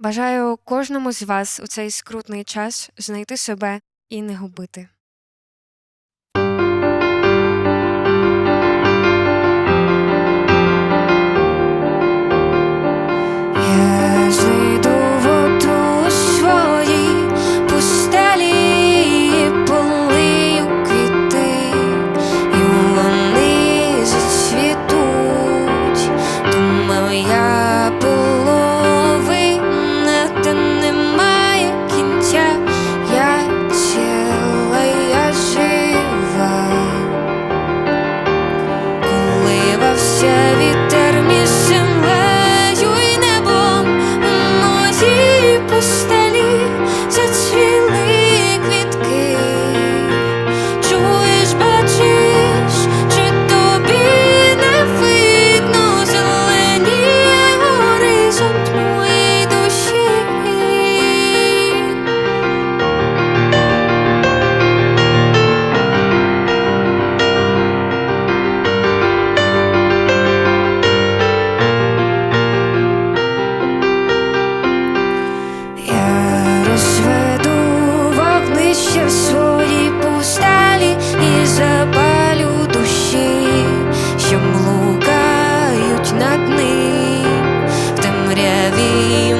Бажаю кожному з вас у цей скрутний час знайти себе і не губити. dream.